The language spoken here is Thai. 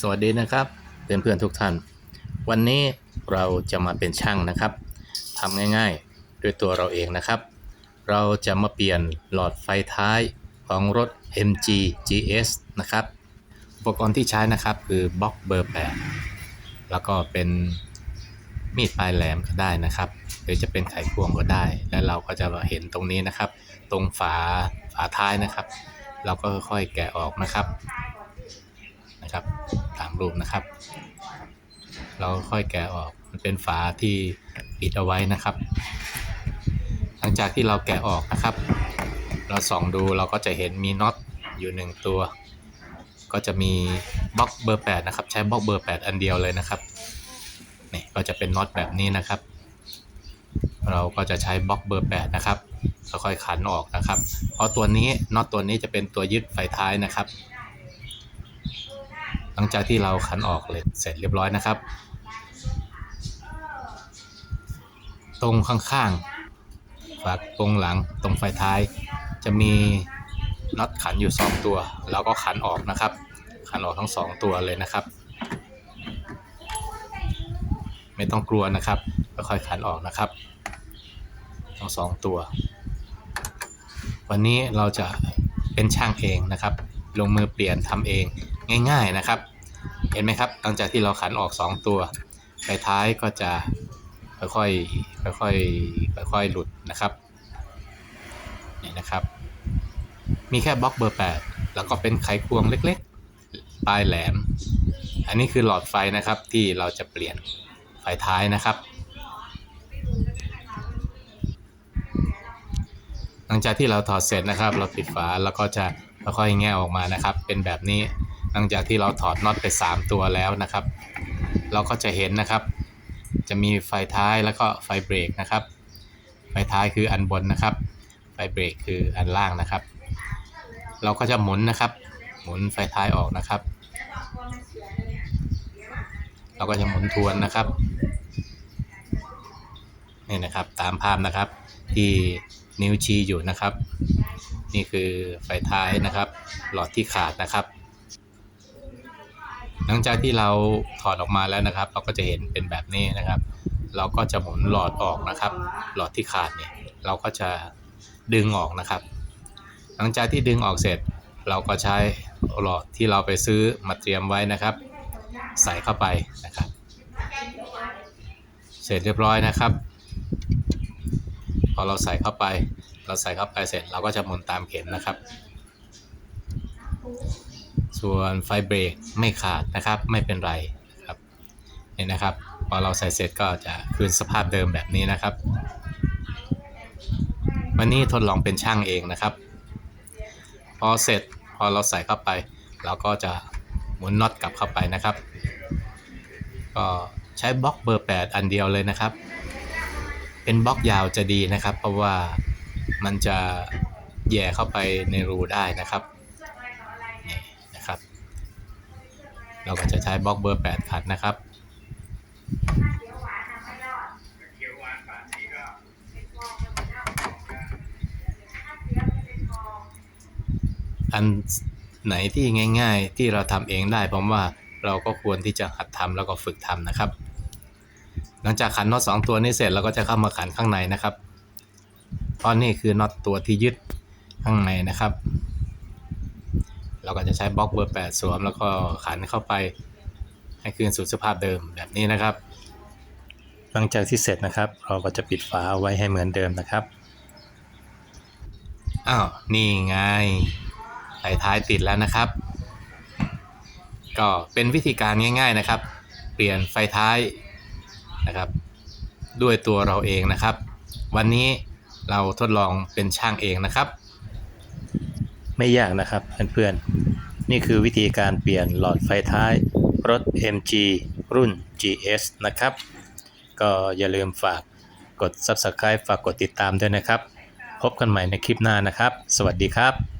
สวัสดีนะครับเพื่อนเพื่อนทุกท่าน วันนี้เราจะมาเป็นช่างนะครับทำง่ายๆ ด้วยตัวเราเองนะครับ เราจะมาเปลี่ยนหลอดไฟท้ายของรถ MG GS นะครับอุปกรณ์ที่ใช้นะครับคือบล็อกเบอร์8แล้วก็เป็นมีดปลายแหลมก็ได้นะครับ หรือจะเป็นไขควงก็ได้ แล้วเราก็จะเห็นตรงนี้นะครับ ตรงฝาฝาท้ายนะครับ เราก็ค่อยๆแกะออกนะครับนะครับ รูปนะครับ เราค่อยแกะออก มันเป็นฝาที่ปิดเอาไว้นะครับ หลังจากที่เราแกะออกนะครับ เราส่องดูเราก็จะเห็นมีน็อตอยู่หนึ่งตัว ก็จะมีบล็อกเบอร์ 8 นะครับ ใช้บล็อกเบอร์ 8 อันเดียวเลยนะครับ นี่ก็จะเป็นน็อตแบบนี้นะครับ เราก็จะใช้บล็อกเบอร์ 8 นะครับค่อยๆขันออกนะครับ เพราะตัวนี้น็อตตัวนี้จะเป็นตัวยึดไฟท้ายนะครับ หลังจากที่เราขันออกเลยเสร็จเรียบร้อยนะครับ ตรงข้างๆฝากตรงหลังตรงไฟท้าย จะมีน็อตขันอยู่ 2 ตัวเราก็ขันออกนะครับ ขันออกทั้ง 2 ตัวเลยนะครับ ไม่ต้องกลัวนะครับค่อยๆขันออกนะครับ ทั้งสองตัว วันนี้เราจะเป็นช่างเองนะครับ ลงมือเปลี่ยนทำเอง ง่ายๆนะครับ เห็นไหมครับหลังจากที่เราขันออก 2 ตัวไฟท้ายก็จะค่อยๆค่อยๆค่อยๆหลุดนะครับนี่นะครับ มีแค่บล็อกเบอร์ 8 แล้วก็เป็นไขควงเล็กๆ ปลายแหลม อันนี้คือหลอดไฟนะครับที่เราจะเปลี่ยนไฟท้ายนะครับหลังจากที่เราถอดเสร็จนะครับ เราปิดฝาแล้วก็จะค่อยๆแง่ออกมานะครับ เป็นแบบนี้ หลังจากที่เราถอดน็อตไป 3 ตัวแล้วนะครับ เราก็จะเห็นนะครับ จะมีไฟท้ายแล้วก็ไฟเบรกนะครับ ไฟท้ายคืออันบนนะครับ ไฟเบรกคืออันล่างนะครับ เราก็จะหมุนนะครับ หมุนไฟท้ายออกนะครับ เราก็จะหมุนทวนนะครับนี่นะครับตามภาพนะครับที่นิ้วชี้อยู่นะครับ นี่คือไฟท้ายนะครับ หลอดที่ขาดนะครับ หลังจากที่เราถอดออกมาแล้วนะครับ เราก็จะเห็นเป็นแบบนี้นะครับ เราก็จะหมุนหลอดออกนะครับ หลอดที่ขาดเนี่ยเราก็จะดึงออกนะครับ หลังจากที่ดึงออกเสร็จ เราก็ใช้หลอดที่เราไปซื้อมาเตรียมไว้นะครับ ใส่เข้าไปนะครับ เสร็จเรียบร้อยนะครับ พอเราใส่เข้าไป เราใส่เข้าไปเสร็จเราก็จะหมุนตามเข็มนะครับ ส่วนไฟเบรกไม่ขาดนะครับ ไม่เป็นไรนะครับนี่นะครับ พอเราใส่เสร็จก็จะคืนสภาพเดิมแบบนี้นะครับ วันนี้ทดลองเป็นช่างเองนะครับ พอเสร็จพอเราใส่เข้าไป เราก็จะหมุนน็อตกลับเข้าไปนะครับ ก็ใช้บล็อกเบอร์ 8 อันเดียวเลยนะครับ เป็นบล็อกยาวจะดีนะครับ เพราะว่ามันจะแย่เข้าไปในรูได้นะครับ เราก็จะใช้บล็อกเบอร์ 8 ขัดนะครับ อันไหนที่ง่ายๆที่เราทำเองได้ผมว่าเราก็ควรที่จะหัดทำแล้วก็ฝึกทำนะครับ หลังจากขันน็อตสองตัวนี้เสร็จเราก็จะเข้ามาขันข้างในนะครับเพราะนี่คือน็อตตัวที่ยึดข้างในนะครับ เราก็จะใช้บล็อกเบอร์ 8 สวม แล้วก็ขันเข้าไปให้คืนสู่สภาพเดิมแบบนี้นะครับ หลังจากที่เสร็จนะครับ เราก็จะปิดฝาไว้ให้เหมือนเดิมนะครับอ้าวนี่ไงไฟท้ายติดแล้วนะครับ ก็เป็นวิธีการง่าย ๆนะครับ เปลี่ยนไฟท้ายนะครับ ด้วยตัวเราเองนะครับ วันนี้เราทดลองเป็นช่างเองนะครับ ไม่ยากนะครับเพื่อนๆ นี่คือวิธีการเปลี่ยนหลอดไฟท้ายรถ MG รุ่น GS นะครับ ก็อย่าลืมฝากกด Subscribe ฝากกดติดตามด้วยนะครับ พบกันใหม่ในคลิปหน้านะครับ สวัสดีครับ